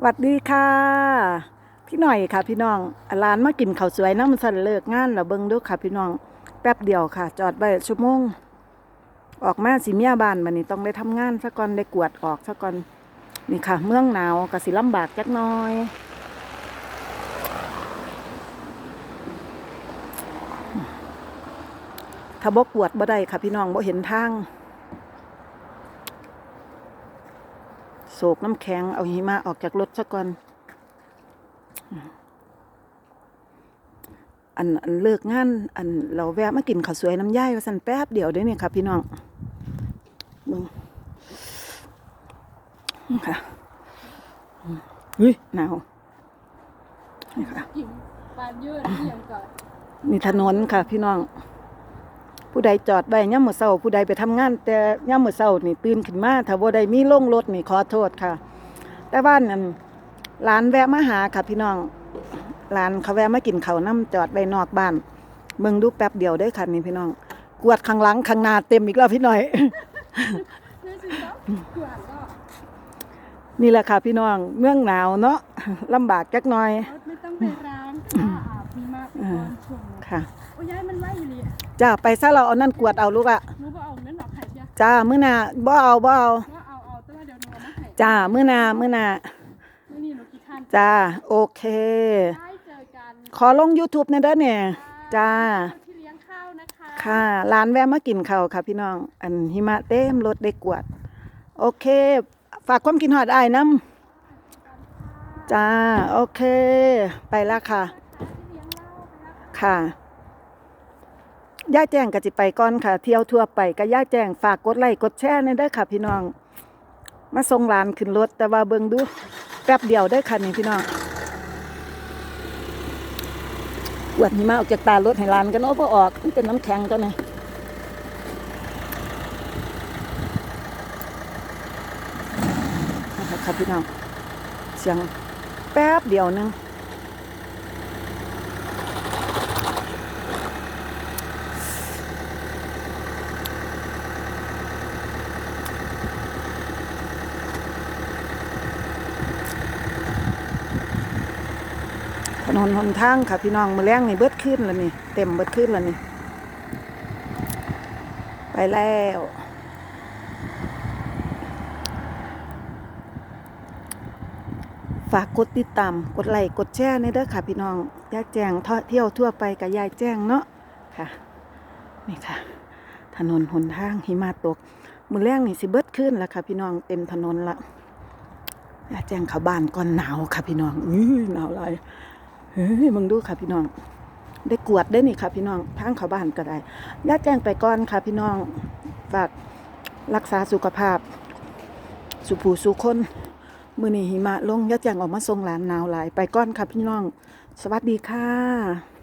สวัสดีค่ะ พี่หน่อยค่ะ พี่น้องร้านมากินข้าวสวยน้ำมันสันเลิกงานแล้วเบิ่งเดูค่ะ พี่น้องแป๊บเดียวค่ะ จอดไปชั่วโมง ออกมาสิเมียบ้านบัดนี้ต้องได้ทำงานซะก่อนได้กวดออกซะก่อนนี่ค่ะ เมืองหนาวก็สิลำบากจักน้อยถ้าบกวดบ่ได้ค่ะ พี่น้องบ่เห็นทาง โศกน้ำแข็ง เอาหิมะออกจากรถซะก่อน อันอันเลิกงาน อันเราแวะมากินข้าวสวยน้ำย่ายว่าสันแป๊บเดียวเด้เนี่ยค่ะพี่น้องมึงค่ะเฮ้ยหนาวนี่ค่ะกินปานยืดเหี่ยงก่อนนี่ถนนค่ะพี่น้อง ผู้ใดจอดไว้ย่ามมื้อเช้าผู้ใดไปทำงาน แต่ย่ามมื้อเช้านี่ตื่นขึ้นมาถ้าบ่ได้มีลงรถนี่ขอโทษค่ะ แต่ว่านั่นร้านแวะมาหาค่ะพี่น้องร้านเขาแวะมากินข้าวน้ำจอดไว้นอกบ้านเบิ่งดูแป๊บเดียวเด้อค่ะนี่พี่น้อง กวดข้างหลังข้างหน้าเต็มอีกแล้วพี่น้อยนี่สิเนาะกวาดก็นี่แหละค่ะพี่น้องเมืองหนาวเนาะลำบากจักหน่อยรถไม่ต้องไปร้านค่าอาบมีมากไปก่อนช่วงนี้ค่ะ โอ้ยายมันไว้อยู่นี่จ้าไปซะเราเอานั่นกวดเอาลูกอะหนูบ่เอาเงินออกให้จ้ะจ้ามื้อหน้าบ่เอาบ่เอาว่าเอาเอาแต่ว่าเดี๋ยวหนูเอามาให้จ้ามื้อหน้ามื้อหน้ามื้อนี้หนูกี่ท่านจ้าโอเค ได้เจอกันขอลง YouTube ในอยเด้อเนี่ยจ้าที่เลี้ยงข้าวนะคะค่ะร้านแวะมากินข้าวค่ะพี่น้อง อันหิมะเต็มรถได้กวด โอเค ฝากความกินหอดอ้ายน้ำจ้า โอเค ไปแล้วค่ะที่เลี้ยงเหล้าไปแล้ว ค่ะ ย่าแจ้งก็จิไปก่อนค่ะ เที่ยวทั่วไปก็ย่าแจ้งฝากกดไลค์กดแชร์ในอยเด้ค่ะ พี่น้อง มาส่งร้านขึ้นรถแต่ว่าเบิ่งดูแป๊บเดียวได้ค่ะนี่พี่น้องกวดหิมะออกจากตารถให้ร้านกันโอ้พอออกมันเป็นน้ำแข็งตัวนี้ครับค่ะพี่น้องเสียงแป๊บเดียวหนึง นนหนทางค่ะพี่น้องมือแรงนี่เบิดขึ้นแล้วนี่ เต็มเบิดขึ้นแล้วนี่ ไปแล้วฝากกดติดตาม กดไลค์กดแชร์ในเด้อค่ะ พี่น้องยากแจ้งทเที่ยวทั่วไปกับยายแจ้งเนาะค่ะ นี่ค่ะ ถนนหนทางหิมะตก มือแรงนี่สิเบิดขึ้นแล้วค่ะ พี่น้องเต็มถนนละยายแจ้งเข้าบ้านก่อนหนาวค่ะ พี่น้องอื้อหนาวหลย เฮ้ยมึงดูค่ะพี่น้อง ได้กวดได้นี่ค่ะพี่น้องทางเขาบ้านก็ได้ยาแจ้งไปก่อนค่ะพี่น้องฝากรักษาสุขภาพ สุผูสุคน มือนีหิมะลงยาแจ้งออกมาทรงหลานหนาวหลายไปก่อนค่ะพี่น้อง สวัสดีค่ะ